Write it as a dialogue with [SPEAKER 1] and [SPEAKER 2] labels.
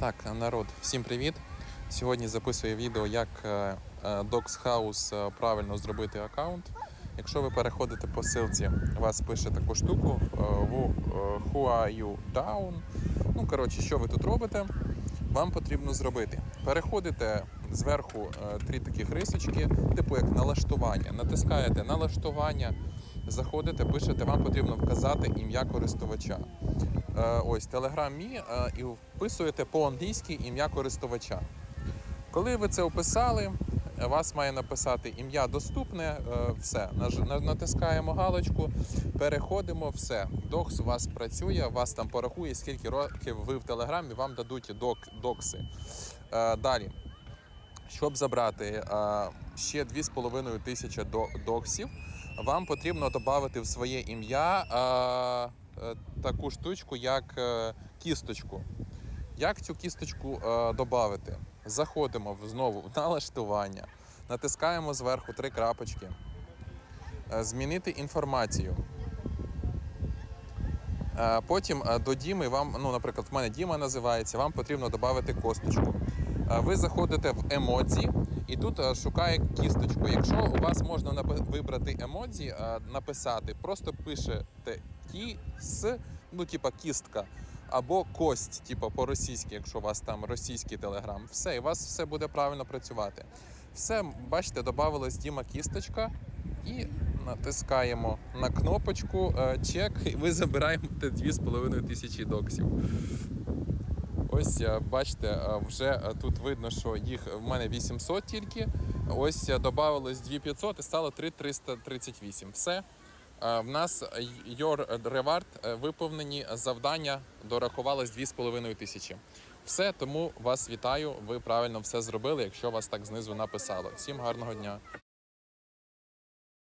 [SPEAKER 1] Так, народ, всім привіт! Сьогодні записую відео, як е, е, Docs House е, правильно зробити аккаунт. Якщо ви переходите по ссылці, вас пише таку штуку who, are you down. Ну, коротше, що ви тут робите? Вам потрібно зробити. Переходите зверху три таких рисочки, типу як налаштування. Натискаєте налаштування, заходите, пишете, вам потрібно вказати ім'я користувача. Е, ось Telegram.me е, і вписуєте по-англійськи ім'я користувача. Коли ви це описали, вас має написати ім'я доступне, е, все. Натискаємо галочку, переходимо, все. Докс у вас працює, вас там порахує, скільки років ви в Телеграмі, вам дадуть док, докси. Далі. Щоб забрати ще 2,5 тисячі до- доксів, вам потрібно додати в своє ім'я е, е, таку штучку, як е, кісточку. Як цю кісточку додати? Заходимо знову в налаштування, натискаємо зверху три крапочки, змінити інформацію. Потім до Діми вам, ну, наприклад, в мене Діма називається, вам потрібно додати косточку. Ви заходите в емодзі і тут е, шукає кісточку. Якщо у вас можна вибрати емодзі, е, написати, просто пишете кіс, ну, типа кістка, або кость, типа по-російськи, якщо у вас там російський телеграм. Все, і у вас все буде правильно працювати. Все, бачите, додавалась Діма кісточка і натискаємо на кнопочку е, чек, і ви забираєте 2,5 тисячі доксів. Ось е, бачите, е, вже е, тут видно, що їх в мене 800 тільки. Ось додавалось 2500 і стало 3338. Все. В нас your reward виповнені завдання дорахувалось 2,5 тисячі. Все, тому вас вітаю. Ви правильно все зробили, якщо вас так знизу написало. Всім гарного дня.